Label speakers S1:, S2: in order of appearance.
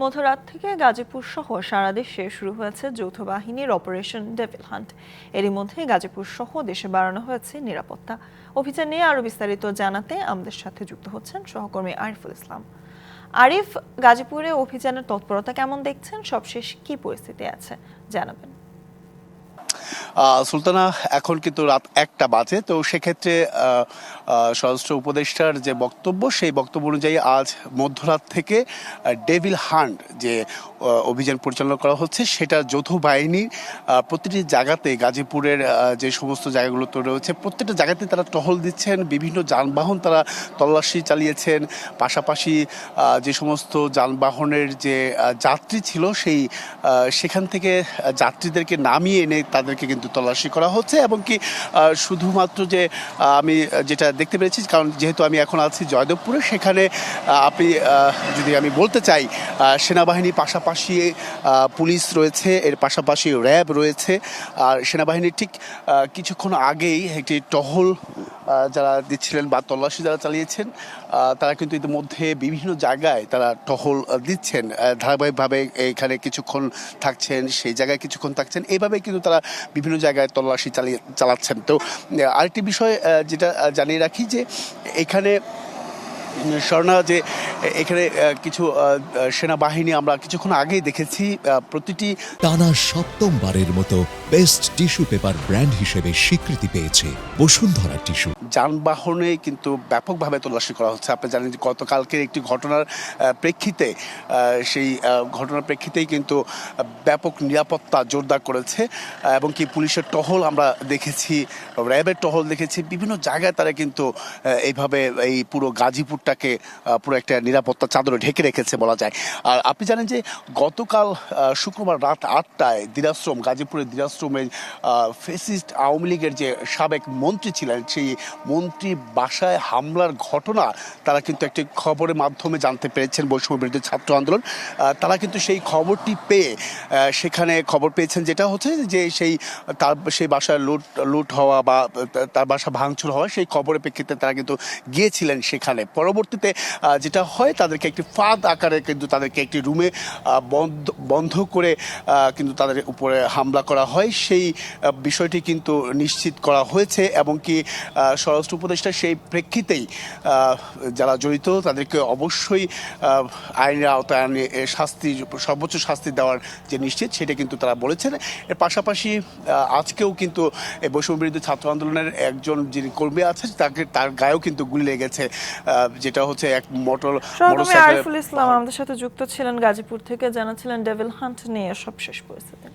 S1: মধ্যরাত থেকে গাজীপুর সহ সারা দেশে শুরু হয়েছে যৌথ বাহিনীর অপারেশন ডেভিল হান্ট এরই মধ্যে গাজীপুর সহ দেশে বাড়ানো হয়েছে নিরাপত্তা। অভিযান নিয়ে আরও বিস্তারিত জানাতে আমাদের সাথে যুক্ত হচ্ছেন সহকর্মী আরিফুল ইসলাম। আরিফ, গাজীপুরে অভিযানের তৎপরতা কেমন দেখছেন? সবশেষ কি পরিস্থিতি আছে? জানাবেন।
S2: সুলতানা, এখন কিন্তু রাত একটা বাজে, তো সেক্ষেত্রে স্বরাষ্ট্র উপদেষ্টার যে বক্তব্য, সেই বক্তব্য অনুযায়ী আজ মধ্যরাত থেকে ডেভিল হান্ট যে অভিযান পরিচালনা করা হচ্ছে, সেটা যৌথ বাহিনীর প্রতিটি জায়গাতে, গাজীপুরের যে সমস্ত জায়গাগুলো জায়গাগুলোতে রয়েছে, প্রত্যেকটা জায়গাতে তারা টহল দিচ্ছেন, বিভিন্ন যানবাহন তারা তল্লাশি চালিয়েছেন, পাশাপাশি যে সমস্ত যানবাহনের যে যাত্রী ছিল, সেই সেখান থেকে যাত্রীদেরকে নামিয়ে এনে তাদেরকে কিন্তু তল্লাশি করা হচ্ছে এবং কি শুধুমাত্র যে আমি যেটা দেখতে পেরেছি, কারণ যেহেতু আমি এখন আছি জয়দেবপুরে, সেখানে আপনি যদি আমি বলতে চাই সেনাবাহিনী পাশাপাশি পুলিশ রয়েছে, এর পাশাপাশি র্যাব রয়েছে, আর সেনাবাহিনীর ঠিক কিছুক্ষণ আগেই একটি টহল যারা দিচ্ছিলেন বা তল্লাশি যারা চালিয়েছেন তারা কিন্তু ইতিমধ্যে বিভিন্ন জায়গায় তারা টহল দিচ্ছেন। ধারাবাহিকভাবে এখানে কিছুক্ষণ থাকছেন, সেই জায়গায় কিছুক্ষণ থাকছেন। এইভাবে কিন্তু তারা বিভিন্ন জায়গায় তল্লাশি চালিয়ে, চালাচ্ছেন। তো আরেকটি বিষয় যেটা জানিয়ে রাখি যে এখানে স্বর্ণা যে, এখানে কিছু সেনাবাহিনী আমরা কিছুক্ষণ আগেই দেখেছি প্রতিটি
S3: টানা সপ্তমবারের মতো বেস্ট টিস্যু পেপার ব্র্যান্ড হিসেবে স্বীকৃতি পেয়েছে বসুন্ধরা টিস্যু।
S2: যানবাহনে কিন্তু ব্যাপকভাবে তল্লাশি করা হচ্ছে। আপনি জানেন যে গতকালকের একটি ঘটনার প্রেক্ষিতে সেই ঘটনার প্রেক্ষিতেই কিন্তু ব্যাপক নিরাপত্তা জোরদার করেছে এবং কি পুলিশের টহল আমরা দেখেছি, র্যাবের টহল দেখেছি, বিভিন্ন জায়গায় তারা কিন্তু এইভাবে এই পুরো গাজীপুরটাকে পুরো একটা নিরাপত্তা চাদরে ঢেকে রেখেছে বলা যায়। আর আপনি জানেন যে গতকাল শুক্রবার রাত আটটায় দিরাশ্রম গাজীপুরের দিরাশ্রমে ফেসিস্ট আওয়ামী লীগের যে সাবেক মন্ত্রী ছিলেন, সেই মন্ত্রী বাসায় হামলার ঘটনা, তারা কিন্তু একটি খবরের মাধ্যমে জানতে পেরেছেন বৈষম্য বিরোধী ছাত্র আন্দোলন। তারা কিন্তু সেই খবরটি পেয়ে সেখানে খবর পেয়েছেন যেটা হচ্ছে যে সেই, তার, সেই বাসায় লুট লুট হওয়া বা তার বাসা ভাঙচুর হওয়া, সেই খবরের প্রেক্ষিতে তারা কিন্তু গিয়েছিলেন সেখানে। পরবর্তীতে যেটা হয়, তাদেরকে একটি ফাঁদ আকারে কিন্তু তাদেরকে একটি রুমে বন্ধ বন্ধ করে কিন্তু তাদের উপরে হামলা করা হয়। সেই বিষয়টি কিন্তু নিশ্চিত করা হয়েছে এবং কি স্বরাষ্ট্র উপদেষ্টা সেই প্রেক্ষিতেই যারা জড়িত তাদেরকে অবশ্যই আইনের আওতায় আনে শাস্তি সর্বোচ্চ শাস্তি দেওয়ার যে নিশ্চিত সেটা কিন্তু তারা বলেছেন। এর পাশাপাশি আজকেও কিন্তু এই বৈষম্য বিরোধী ছাত্র আন্দোলনের একজন যিনি কর্মী আছেন তাকে তার গায়েও কিন্তু গুলি লেগেছে আহ, যেটা হচ্ছে এক মোটর মোটরসাইকেল
S1: আরিফুল ইসলাম আমাদের সাথে যুক্ত ছিলেন গাজীপুর থেকে জানাচ্ছিলেন ডেভিল হান্ট নিয়ে সব শেষ পরিস্থিতি।